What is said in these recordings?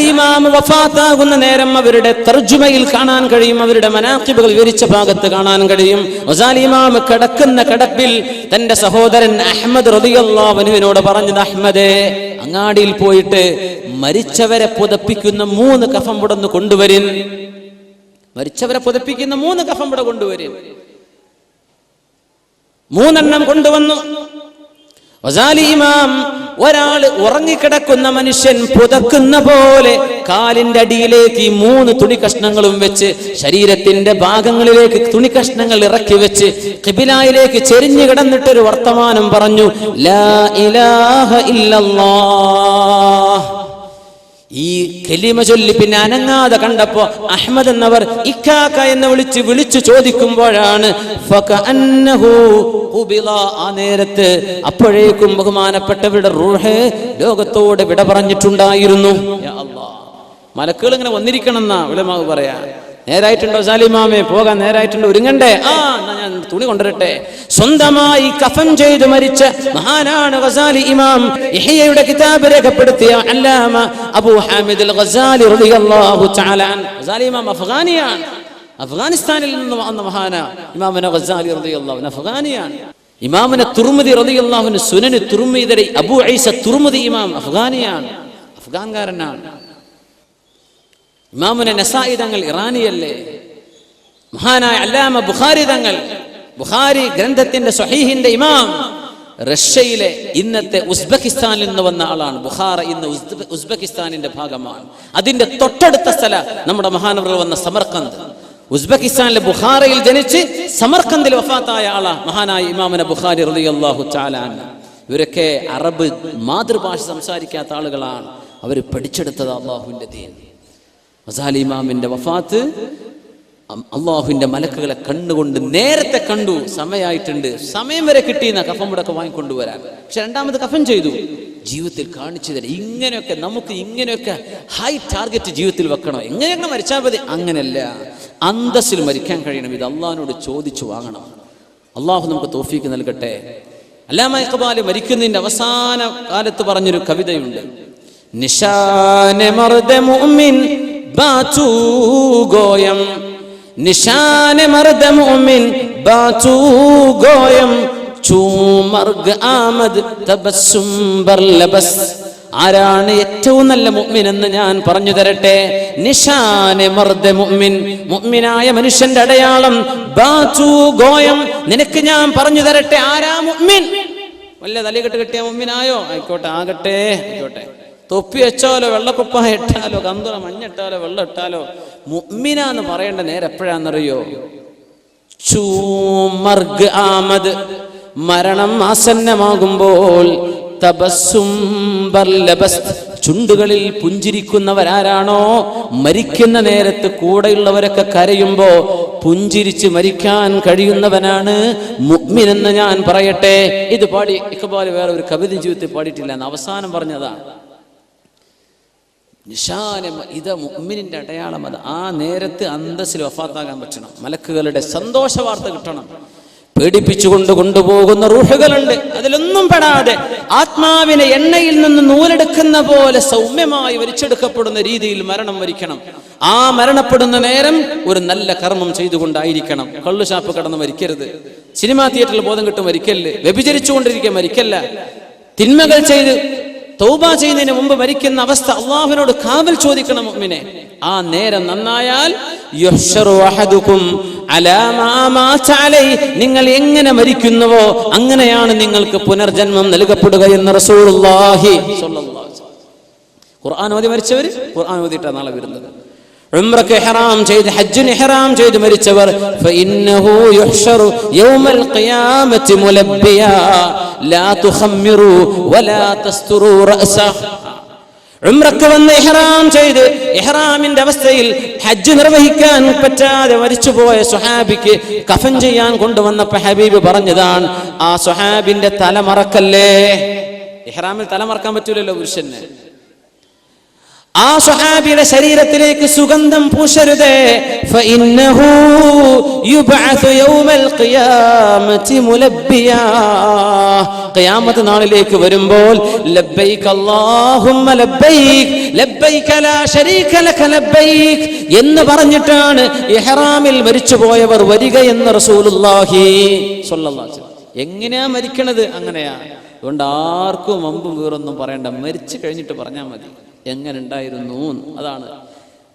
ഇമാം വഫാത്താകുന്ന നേരം അവരുടെ തർജുമയിൽ കാണാൻ കഴിയും അവരുടെ മനാക്കിബുകൾ വിവരിച്ച ഭാഗത്ത് കാണാൻ കഴിയും. ഇമാം കിടക്കുന്ന കിടപ്പിൽ തന്റെ സഹോദരൻ അഹമ്മദ് റതിയല്ലാവനുവിനോട് പറഞ്ഞത് അഹമ്മദേ അങ്ങാടിയിൽ പോയിട്ട് മരിച്ചവരെ പുതപ്പിക്കുന്ന മൂന്ന് കഫം പുടന്ന് കൊണ്ടുവരിൻ. മരിച്ചവരെ പുതപ്പിക്കുന്ന മൂന്ന് കഫം പുട കൊണ്ടുവരിൻ. മൂന്നെണ്ണം കൊണ്ടുവന്നു. ഇമാം ഒരാൾ ഉറങ്ങിക്കിടക്കുന്ന മനുഷ്യൻ പുതക്കുന്ന പോലെ കാലിന്റെ അടിയിലേക്ക് ഈ മൂന്ന് തുണി കഷ്ണങ്ങളും വെച്ച് ശരീരത്തിന്റെ ഭാഗങ്ങളിലേക്ക് തുണി കഷ്ണങ്ങൾ ഇറക്കി വെച്ച് കിബിലായിലേക്ക് ചെരിഞ്ഞു കിടന്നിട്ടൊരു വർത്തമാനം പറഞ്ഞു ലാ ഇലാഹ ഇല്ലല്ലാഹ്. ഈ കലിമ ചൊല്ലി പിന്നെ അനങ്ങാതെ കണ്ടപ്പോ അഹമ്മദ് എന്നവർ ഇക്കാക്ക എന്ന് വിളിച്ച് വിളിച്ചു ചോദിക്കുമ്പോഴാണ്. ആ നേരത്ത് അപ്പോഴേക്കും ബഹുമാനപ്പെട്ടവരുടെ റൂഹ് ലോകത്തോട് വിട പറഞ്ഞിട്ടുണ്ടായിരുന്നു. മലക്കുകൾ ഇങ്ങനെ വന്നിരിക്കണം എന്നാ വിളമാവ് പറയാ നേരായിട്ടുണ്ടോ സാലിമാമേ പോകാൻ നേരായിട്ടുണ്ടോ? ഒരുങ്ങണ്ടേ? ആ ഞാൻ തുണി കൊണ്ടുവരട്ടെ. സ്വന്തമായി കഫൻ ചെയ്ത് മരിച്ച മഹാനാണ് ഗസാലി ഇമാം. ഇഹയുടെ കിതാബ് രേഖപ്പെടുത്തിയ അല്ലാമ അബൂ ഹാമിദ് ഗസാലി റളിയല്ലാഹു തആല ഗസാലി ഇമാം അഫ്ഗാനിയാണ്. അഫ്ഗാനിസ്ഥാനിൽ നിന്ന് വന്ന മഹാന ഇമാമന ഗസാലി റളിയല്ലാഹു അഫ്ഗാനിയാണ്. ഇമാമന തുർമുദി റളിയല്ലാഹുവിന് സുനന് തുർമുദിയുടെ അബൂ ഐസ തുർമുദി ഇമാം അഫ്ഗാനിയാണ്. അഫ്ഗാൻകാരനാണ്. ഇമാമുന നസായി തങ്ങൾ ഇറാനിയല്ലേ? മഹാനായ അല്ലാമ ബുഖാരി തങ്ങൾ ബുഖാരി ഗ്രന്ഥത്തിന്റെ സ്വഹീഹിന്റെ ഇമാം റഷ്യയിലെ ഇന്നത്തെ ഉസ്ബെക്കിസ്ഥാനിൽ നിന്ന് വന്ന ആളാണ്. ബുഹാറ ഇന്ന് ഉസ്ബെ- ഉസ്ബെക്കിസ്ഥാനിന്റെ ഭാഗമാണ്. അതിന്റെ തൊട്ടടുത്ത സ്ഥല നമ്മുടെ മഹാനവർ വന്ന സമർക്കന്ത് ഉസ്ബെക്കിസ്ഥാനിലെ ബുഹാറയിൽ ജനിച്ച് സമർക്കന്തിൽ വഫാത്തായ ആളാ മഹാനായ ഇമാമന ബുഖാരി റളിയല്ലാഹു ചാലാൻ ഇവരൊക്കെ അറബ് മാതൃഭാഷ സംസാരിക്കാത്ത ആളുകളാണ്. അവർ പഠിച്ചെടുത്തത് അള്ളാഹുവിന്റെ ദീൻ. മസാലി ഇമാമിന്റെ വഫാത്ത് അള്ളാഹുവിന്റെ മലക്കുകളെ കണ്ടുകൊണ്ട് നേരത്തെ കണ്ടു സമയമായിട്ടുണ്ട് സമയം വരെ കിട്ടിയെന്ന കഫം ഇവിടെ വാങ്ങിക്കൊണ്ടുവരാൻ. പക്ഷെ രണ്ടാമത് കഫൻ ചെയ്തു. ജീവിതത്തിൽ കാണിച്ചു തരാം. ഇങ്ങനെയൊക്കെ നമുക്ക് ഇങ്ങനെയൊക്കെ ഹൈ ടാർഗറ്റ് ജീവിതത്തിൽ വെക്കണം? എങ്ങനെയൊക്കെ മരിച്ചാൽ മതി. അങ്ങനെയല്ല. അന്തസ്സിൽ മരിക്കാൻ കഴിയണം. ഇത് അള്ളാഹിനോട് ചോദിച്ചു വാങ്ങണം. അള്ളാഹു നമുക്ക് തോഫീക്ക് നൽകട്ടെ. അല്ലാമ ഇഖ്ബാൽ മരിക്കുന്നതിന്റെ അവസാന കാലത്ത് പറഞ്ഞൊരു കവിതയുണ്ട്. നിശാന മർദ മുഅ്മിൻ ബാച്ചു നിശാന മർദ മുഅ്മിൻ ബാച്ചു ഗോയം. ചൂമർഗ് ആമദ് തബസ്സും ബർലബസ്. ആരാണ് ഏറ്റവും നല്ല മുഗ്മിൻ എന്ന് ഞാൻ പറഞ്ഞു തരട്ടെ? നിഷാനെ മർദ്ദ മുഗ്മിൻ മുഗ്മിനായ മനുഷ്യന്റെ അടയാളം ബാച്ചു ഗോയം. നിനക്ക് ഞാൻ പറഞ്ഞു തരട്ടെ ആരാ മുഗ്മിൻ വല്ല തലകെട്ട് കെട്ടിയ മുഗ്മിനായോ ആയിക്കോട്ടെ ആകട്ടെ ആയിക്കോട്ടെ. തൊപ്പി വെച്ചാലോ വെള്ളക്കുപ്പായ ഇട്ടാലോ കന്തുറ മഞ്ഞിട്ടാലോ വെള്ളം ഇട്ടാലോ മുഅ്മിന എന്ന് പറയേണ്ട നേരെ എപ്പോഴാണെന്നറിയോ ചൂമർഗ് ആമദ് മരണം ആസന്നമാകുമ്പോൾ ചുണ്ടുകളിൽ പുഞ്ചിരിക്കുന്നവരാരാണോ? മരിക്കുന്ന നേരത്ത് കൂടെയുള്ളവരൊക്കെ കരയുമ്പോ പുഞ്ചിരിച്ച് മരിക്കാൻ കഴിയുന്നവനാണ് മുഗ്മിനെന്ന് ഞാൻ പറയട്ടെ. ഇത് പാടി ഇക്കപാൽ വേറെ ഒരു കവിത ജീവിതത്തിൽ പാടിയിട്ടില്ല എന്ന് അവസാനം പറഞ്ഞതാണ് നിശാനം ഇത് മുഅ്മിനിന്റെ അടയാളം അത്. ആ നേരത്ത് അന്തസ്സിൽ വഫാത്താകാൻ പറ്റണം. മലക്കുകളുടെ സന്തോഷ വാർത്ത കിട്ടണം. പേടിപ്പിച്ചുകൊണ്ട് കൊണ്ടുപോകുന്ന റൂഹുകളുണ്ട്. അതിലൊന്നും പെടാതെ ആത്മാവിനെ എണ്ണയിൽ നിന്ന് നൂലെടുക്കുന്ന പോലെ സൗമ്യമായി വലിച്ചെടുക്കപ്പെടുന്ന രീതിയിൽ മരണം വരിക്കണം. ആ മരണപ്പെടുന്ന നേരം ഒരു നല്ല കർമ്മം ചെയ്തുകൊണ്ടായിരിക്കണം. കള്ളുഷാപ്പ് കടന്ന് മരിക്കരുത്. സിനിമാ തിയേറ്ററിൽ ബോധം കിട്ടും മരിക്കല്ല്. വ്യഭിചരിച്ചുകൊണ്ടിരിക്കുക മരിക്കല്ല. തിന്മകൾ ചെയ്ത് തൗബ ചെയ്യുന്നതിന് മുമ്പ് മരിക്കുന്ന അവസ്ഥ അള്ളാഹുവിനോട് കാവൽ ചോദിക്കണം മുമ്മിനെ ആ നേരം നന്നായാൽ. നിങ്ങൾ എങ്ങനെ മരിക്കുന്നുവോ അങ്ങനെയാണ് നിങ്ങൾക്ക് പുനർജന്മം നൽകപ്പെടുക എന്ന് റസൂലുള്ളാഹി ഖുർആൻ ഓതി മരിച്ചവർ ഖുർആൻ നാളെ വരുന്നത്. ഉംറക്ക് ഇഹ്റാം ചെയ്ത് ചെയ്ത് മരിച്ചവർ ഫഇന്നഹു യൗമൽ ഖിയാമത്തി ഉംറക്ക് വന്ന് ഇഹ്റാം ചെയ്ത് ഇഹ്റാമിന്റെ അവസ്ഥയിൽ ഹജ്ജ് നിർവഹിക്കാൻ പറ്റാതെ മരിച്ചുപോയ സുഹാബിക്ക് കഫൻ ചെയ്യാൻ കൊണ്ടുവന്നപ്പോ ഹബീബ് പറഞ്ഞതാണ് ആ സുഹാബിന്റെ തല മറക്കല്ലേ ഇഹ്റാമിൽ തല മറക്കാൻ പറ്റൂലല്ലോ പുരുഷന്. ആ സ്വഹാബിയുടെ ശരീരത്തിലേക്ക് സുഗന്ധം പൂശരുത്. ഖിയാമത്തി നാളിലേക്ക് വരുമ്പോൾ അല്ലാഹുമ്മ ലാ ലക എന്ന് പറഞ്ഞിട്ടാണ് ഇഹ്റാമിൽ മരിച്ചുപോയവർ വരിക എന്ന് റസൂലുള്ളാഹി അലൈഹി. എങ്ങനെയാ മരിക്കണത് അങ്ങനെയാ? അതുകൊണ്ട് ആർക്കും മുമ്പും വീറൊന്നും പറയണ്ട. മരിച്ചു കഴിഞ്ഞിട്ട് പറഞ്ഞാൽ മതി. എങ്ങനെ ഉണ്ടായിരുന്നു അതാണ്.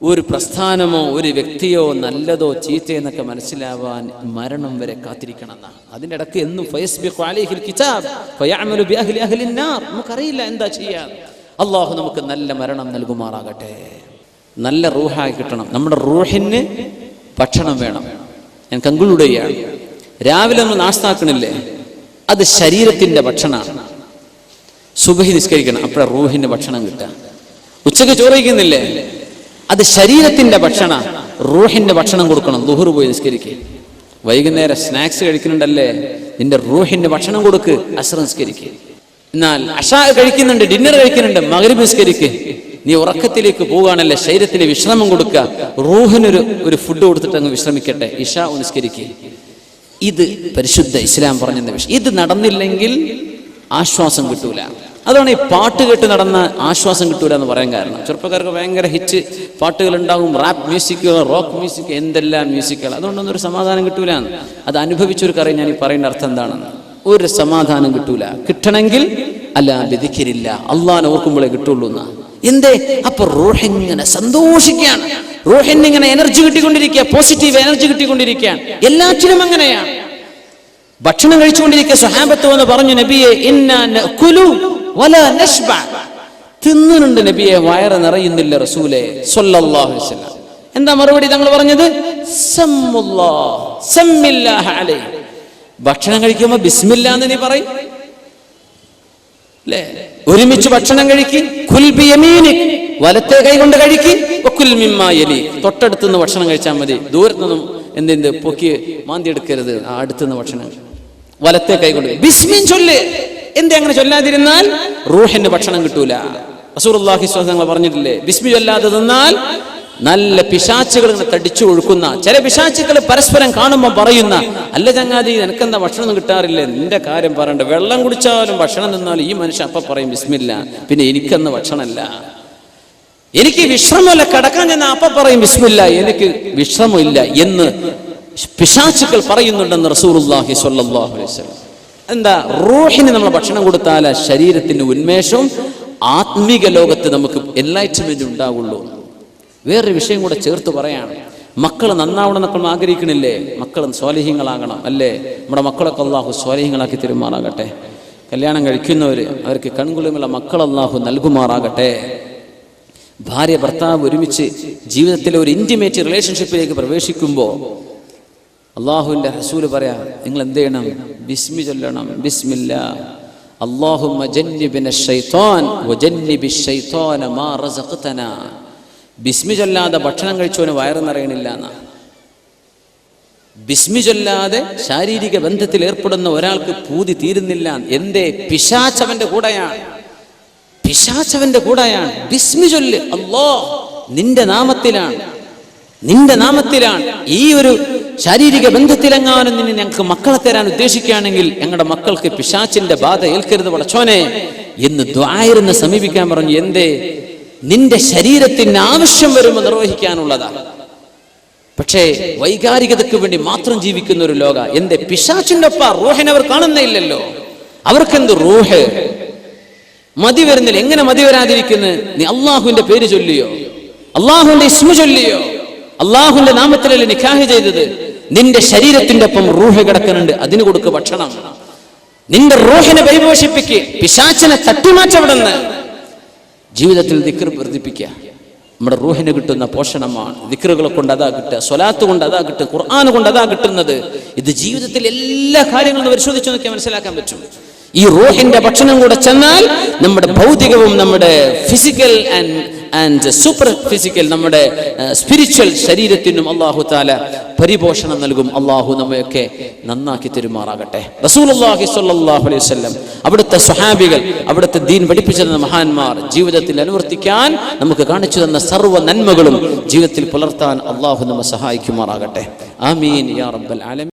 ഒരു പ്രസ്ഥാനമോ ഒരു വ്യക്തിയോ നല്ലതോ ചീത്തയെന്നൊക്കെ മനസ്സിലാവാൻ മരണം വരെ കാത്തിരിക്കണം എന്നാണ് അതിന്റെ ഇടയ്ക്ക് എന്നും നമുക്കറിയില്ല എന്താ ചെയ്യാ. അള്ളാഹു നമുക്ക് നല്ല മരണം നൽകുമാറാകട്ടെ. നല്ല റൂഹായി കിട്ടണം. നമ്മുടെ റൂഹിന് ഭക്ഷണം വേണം. ഞാൻ കൺക്ലൂഡ് രാവിലെ ഒന്ന് നാസ്താക്കണില്ലേ അത് ശരീരത്തിന്റെ ഭക്ഷണമാണ്. സുബഹി നിസ്കരിക്കണം. അപ്പോഴാണ് റൂഹിന്റെ ഭക്ഷണം കിട്ടുക. ഉച്ചയ്ക്ക് ചോറ് കഴിക്കുന്നില്ലേ? അത് ശരീരത്തിന്റെ ഭക്ഷണ റൂഹിന്റെ ഭക്ഷണം കൊടുക്കണം ദുഹുർ പോയി നിസ്കരിക്കുക വൈകുന്നേരം സ്നാക്സ് കഴിക്കുന്നുണ്ടല്ലേ? നിന്റെ റൂഹിന്റെ ഭക്ഷണം കൊടുക്ക് അസ്ര നിസ്കരിക്കുക എന്നാൽ അഷ കഴിക്കുന്നുണ്ട് ഡിന്നർ കഴിക്കുന്നുണ്ട് മകരബ് നിസ്കരിക്ക്. നീ ഉറക്കത്തിലേക്ക് പോവുകയാണല്ലേ ശരീരത്തിന് വിശ്രമം കൊടുക്കുക റൂഹിനൊരു ഒരു ഫുഡ് കൊടുത്തിട്ട് അങ്ങ് വിശ്രമിക്കട്ടെ ഇഷ നിസ്കരിക്കുക ഇത് പരിശുദ്ധ ഇസ്ലാം പറഞ്ഞ വിഷയം ഇത് നടന്നില്ലെങ്കിൽ ആശ്വാസം കിട്ടൂല. അതാണ് ഈ പാട്ട് കേട്ട് നടന്ന ആശ്വാസം കിട്ടൂല എന്ന് പറയാൻ കാരണം. ചെറുപ്പക്കാർക്ക് ഭയങ്കര ഹിറ്റ് പാട്ടുകൾ ഉണ്ടാവും റാപ്പ് മ്യൂസിക്കുകൾ റോക്ക് മ്യൂസിക് എന്തെല്ലാം മ്യൂസിക്കുകൾ അതുകൊണ്ടൊന്നും ഒരു സമാധാനം കിട്ടൂല. അത് അനുഭവിച്ചവർക്കറിയാം ഞാൻ ഈ പറയുന്ന അർത്ഥം എന്താണെന്ന്. ഒരു സമാധാനം കിട്ടൂല. കിട്ടണമെങ്കിൽ അല്ല വിധിക്കരില്ല അള്ളാൻ ഓർക്കുമ്പോഴേ കിട്ടുള്ളൂ എന്നാ. എന്തേ? അപ്പൊ റോഹിങ്ങനെ സന്തോഷിക്കുകയാണ്. റൂഹിന് ഇങ്ങനെ എനർജി കിട്ടിക്കൊണ്ടിരിക്കുക പോസിറ്റീവ് എനർജി കിട്ടിക്കൊണ്ടിരിക്കുകയാണ്. എല്ലാറ്റിനും അങ്ങനെയാണ്. ഭക്ഷണം കഴിച്ചുകൊണ്ടിരിക്കുക സ്വഹാബത്ത് എന്ന് പറഞ്ഞു നബിയെ ഇന്ന വലാ നശ്ബ തിന്നുന്നുണ്ട് നബിയെ വയറ് നിറയുന്നില്ല റസൂലെ സല്ലല്ലാഹു അലൈഹി വസല്ലം. എന്താ മറുപടി തങ്ങൾ പറഞ്ഞത്? ഭക്ഷണം കഴിക്കുമ്പോൾ ബിസ്മില്ല എന്ന് നീ പറയും? അല്ലേ? ഒരുമിച്ച് ഭക്ഷണം കഴിക്കി കുൽ ബിയമീനിക് വലത്തെ കൈ കൊണ്ട് കഴിക്കി വക്കുൽ മിമ്മാ യലി. തൊട്ടടുത്തുനിന്ന് ഭക്ഷണം കഴിച്ചാൽ മതി. ദൂരത്തുനിന്നും എന്തെന്ത് പൊക്കി മാന്തി എടുക്കരുത്. ആ അടുത്തുനിന്ന് ഭക്ഷണം. വലത്തെ കൈ കൊണ്ട്. ബിസ്മിൻ ചൊല്ല്. എന്തേ അങ്ങനെ ചൊല്ലാതിരുന്നാൽ റൂഹിന് ഭക്ഷണം കിട്ടൂല. റസൂറുല്ലാഹി ഞങ്ങൾ പറഞ്ഞിട്ടില്ലേ ബിസ്മി ചൊല്ലാതെ തിന്നാൽ നല്ല പിശാച്ചുകൾ ഇങ്ങനെ തടിച്ചു ഒഴുക്കുന്ന ചില പിശാച്ചുകൾ പരസ്പരം കാണുമ്പോൾ പറയുന്ന അല്ല ചങ്ങാതി നിനക്കെന്താ ഭക്ഷണം കിട്ടാറില്ല? നിന്റെ കാര്യം പറയണ്ട. വെള്ളം കുടിച്ചാലും ഭക്ഷണം നിന്നാലും ഈ മനുഷ്യൻ അപ്പൊ പറയും ബിസ്മില്ല പിന്നെ എനിക്കന്ന് ഭക്ഷണമല്ല. എനിക്ക് വിശ്രമമല്ല കിടക്കാൻ ഞാൻ അപ്പ പറയും ബിസ്മില്ല എനിക്ക് വിശ്രമമില്ല എന്ന് പിശാച്ചുക്കൾ പറയുന്നുണ്ടെന്ന് റസൂലുള്ളാഹി സ്വല്ലല്ലാഹു അലൈഹി വസല്ലം. എന്താ റൂഹിന് നമ്മൾ ഭക്ഷണം കൊടുത്താൽ ശരീരത്തിന് ഉന്മേഷവും ആത്മീക ലോകത്ത് നമുക്ക് എൻലൈറ്റ്മെന്റ് ഉണ്ടാവുള്ളൂ. വേറൊരു വിഷയം കൂടെ ചേർത്ത് പറയാണ്. മക്കൾ നന്നാവണം എന്നൊക്കെ നമ്മൾ ആഗ്രഹിക്കണില്ലേ? മക്കൾ സ്വാലിഹ്യങ്ങളാകണം അല്ലേ? നമ്മുടെ മക്കളൊക്കെ അള്ളാഹു സ്വാലിഹ്യങ്ങളാക്കി തീരുമാറാകട്ടെ. കല്യാണം കഴിക്കുന്നവർ അവർക്ക് കൺകുളിമുള്ള മക്കൾ അള്ളാഹു നൽകുമാറാകട്ടെ. ഭാര്യ ഭർത്താവ് ഒരുമിച്ച് ജീവിതത്തിലെ ഒരു ഇന്റിമേറ്റ് റിലേഷൻഷിപ്പിലേക്ക് പ്രവേശിക്കുമ്പോൾ അള്ളാഹുവിന്റെ ഹസൂൽ പറയാ നിങ്ങൾ എന്ത് ചെയ്യണം ബിസ്മി ചൊല്ലണം. ബിസ്മില്ല. അള്ളാഹുമ്മ മാ ബിസ്മി ചൊല്ലാതെ ഭക്ഷണം കഴിച്ചവന് വയറ് എന്നാ ബിസ്മി ചൊല്ലാതെ ശാരീരിക ബന്ധത്തിൽ ഏർപ്പെടുന്ന ഒരാൾക്ക് പൂതി തീരുന്നില്ല. എന്തേ? പിശാച്ചവന്റെ കൂടെയാണ്. പിശാച്ചവന്റെ കൂടെയാണ്. ബിസ്മി ചൊല്ല്. അല്ലോ നിന്റെ നാമത്തിലാണ്. നിന്റെ നാമത്തിലാണ്. ഈ ഒരു ശാരീരിക ബന്ധത്തിലെങ്ങാനും നിന്നെ ഞങ്ങൾക്ക് മക്കളെ തരാൻ ഉദ്ദേശിക്കുകയാണെങ്കിൽ ഞങ്ങളുടെ മക്കൾക്ക് പിശാച്ചിന്റെ ബാധ ഏൽക്കരുത് വളച്ചോനെ എന്ന് ദ്വായിരുന്ന് സമീപിക്കാൻ പറഞ്ഞു എന്തേ നിന്റെ ശരീരത്തിന് ആവശ്യം വരുമ്പോൾ നിർവഹിക്കാനുള്ളതാണ് പക്ഷേ വൈകാരികതയ്ക്ക് വേണ്ടി മാത്രം ജീവിക്കുന്ന ഒരു ലോക. എന്റെ പിശാച്ചിന്റെ ഒപ്പ റൂഹിനെ അവർ കാണുന്നില്ലല്ലോ അവർക്കെന്ത് റൂഹ്? മതി വരുന്നില്ല. എങ്ങനെ മതി വരാതിരിക്കുന്നു? നീ അള്ളാഹുവിന്റെ പേര് ചൊല്ലിയോ? അള്ളാഹുവിന്റെ ഇസ്മു ചൊല്ലിയോ? അള്ളാഹുവിന്റെ നാമത്തിലല്ലേ നിക്കാഹ് ചെയ്തത്? നിന്റെ ശരീരത്തിന്റെ ഒപ്പം റൂഹ് കിടക്കുന്നുണ്ട് അതിന് കൊടുക്ക് ഭക്ഷണം. നിന്റെ റൂഹിനെ പരിപോഷിപ്പിക്ക് പിശാച്ചിനെ തട്ടിമാറ്റവിടുന്ന് ജീവിതത്തിൽ ദിക്കർ വർദ്ധിപ്പിക്കുക. നമ്മുടെ റൂഹിന് കിട്ടുന്ന പോഷണമാണ്. ദിക്കറുകളെ കൊണ്ട് അതാ കിട്ടുക സ്വലാത്ത് കൊണ്ട് അതാ കിട്ടുക ഖുർആൻ കൊണ്ട് അതാ കിട്ടുന്നത്. ഇത് ജീവിതത്തിൽ എല്ലാ കാര്യങ്ങളും പരിശോധിച്ച് നോക്കിയാൽ മനസ്സിലാക്കാൻ പറ്റും. ഈ റൂഹിന്റെ ഭക്ഷണം കൂടെ ചെന്നാൽ നമ്മുടെ ഭൗതികവും നമ്മുടെ physical and and super physical നമ്മുടെ സ്പിരിച്വൽ ശരീരത്തിനും അള്ളാഹു താല പരിപോഷണം നൽകും. അള്ളാഹു നമ്മയൊക്കെ നന്നാക്കി തെരുമാറാകട്ടെ. റസൂലുള്ളാഹി സ്വല്ലല്ലാഹു അലൈഹി വസല്ലം അവിടുത്തെ സ്വഹാബികൾ അവിടുത്തെ ദീൻ പഠിപ്പിച്ചു തന്ന മഹാന്മാർ ജീവിതത്തിൽ അനുവർത്തിക്കാൻ നമുക്ക് കാണിച്ചു തന്ന സർവ നന്മകളും ജീവിതത്തിൽ പുലർത്താൻ അള്ളാഹു നമ്മെ സഹായിക്കുമാറാകട്ടെ. ആമീൻ യാ റബ്ബൽ ആലമീൻ.